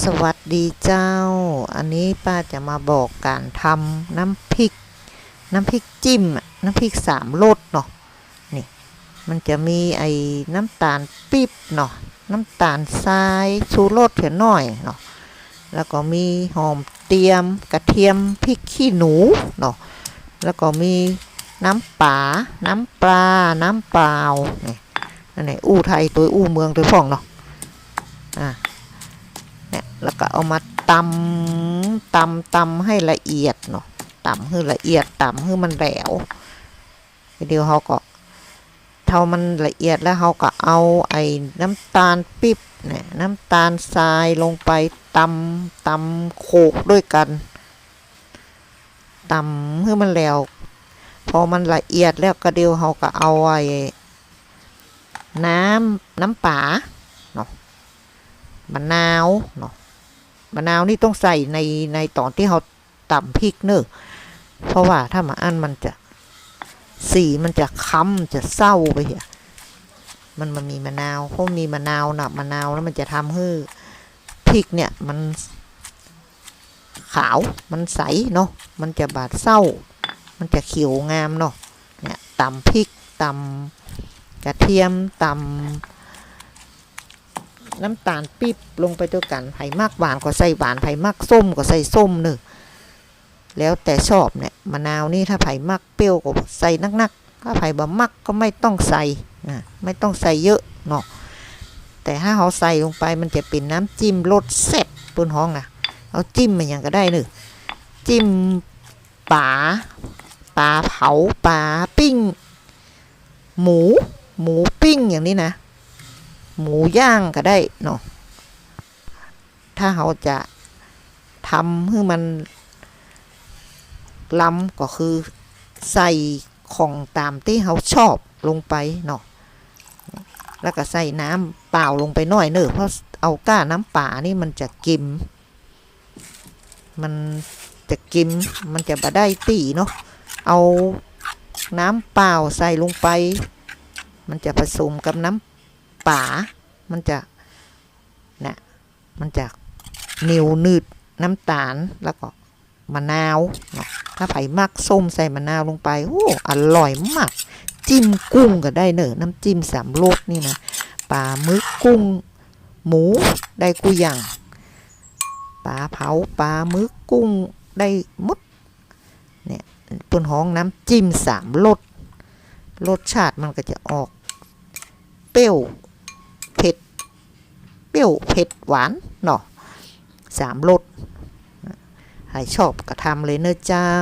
สวัสดีเจ้า อันนี้ป้าจะมาบอกการทำน้ำพริก น้ำพริกจิ้ม น้ำพริกสามรสเนาะ นี่ มันจะมีไอ้น้ำตาลปี๊บเนาะ น้ำตาลทรายชูรสเพียหน่อยเนาะ แล้วก็มีหอมเตียมกระเทียมพริกขี้หนูเนาะ แล้วก็มีน้ำป่า น้ำปลา น้ำเปล่านี่นั่นแหละอู้ไทยตัวอู้เมืองตัวพ่องเนาะ แล้วก็เอามาตำตำตำให้ละเอียดเนาะตำให้ละเอียดตำให้มันแหลวเดี๋ยวเขาก็เท่ามันละเอียดแล้วเขาก็เอาไอ้น้ำตาลปิ๊บเนี่ยน้ำตาลทรายลงไปตำตำโขกด้วยกันตำให้มันแหลวพอมันละเอียดแล้วก็เดียวเขาก็เอาไอ้น้ำน้ำป่าเนาะมะนาวเนาะ มะนาวนี่ต้องใส่ในในตอนที่เราตำพริกเนอะเพราะว่าถ้ามาอันมันจะสีมันจะค้ำจะเศร้าไปเหียมันมันมีมะนาวเพราะมีมะนาวนะมะนาวแล้วมันจะทำให้พริกเนี่ยมันขาวมันใสเนาะมันจะบาดเศร้า มันจะเขียวงามเนาะเนี่ยตำพริกตำกระเทียมตำ น้ำตาลปี๊บลงไปด้วยกันไผ่มากหวานก็ใส่หวานไผ่มากส้มก็ใส่ส้มเนอะแล้วแต่ชอบเนี่ยมะนาวนี่ถ้าไผ่มากเปรี้ยวก็ใส่นักๆ ถ้าไผ่บะมักก็ไม่ต้องใส่นะไม่ต้องใส่เยอะเนาะแต่ถ้าเขาใส่ลงไปมันจะเป็นน้ำจิ้มรสแซ่บปุนห้องอะเอาจิ้มมันอย่างก็ได้เนอะจิ้มปลาปลาเผาปลาปิ้ง หมู หมูปิ้งอย่างนี้นะ หมูย่างก็ได้เนาะถ้าเขาจะทำให้มันล้ำก็คือใส่ของตามที่เขาชอบลงไปเนาะแล้วก็ใส่น้ำเปล่าลงไปหน่อยเนอะเพราะเอาก้าน้ำป่านี่มันจะกิม มันจะกิมมันจะบะได้ตีเนาะเอาน้ำเปล่าใส่ลงไป มันจะผสมกับน้ำ ป่ามันจะนะมันจะเหนียวนืดน้ำตาลแล้วก็มะนาวเนาะถ้าไผ่มักส้มใส่มะนาวลงไปโอ้อร่อยมาก จิ้มกุ้งก็ได้เนอะน้ำจิ้มสามรสนี่นะปลาหมึกกุ้ง หมูได้กุย่างปลาเผาปลาหมึกกุ้งได้หมดเนี่ยต้นห้องน้ำจิ้มสามรสรสชาติมันก็จะออก เปรี้ยว เปรี้ยวเผ็ดหวานเนาะสามรสใครชอบก็ทำเลยเนอะเจ้า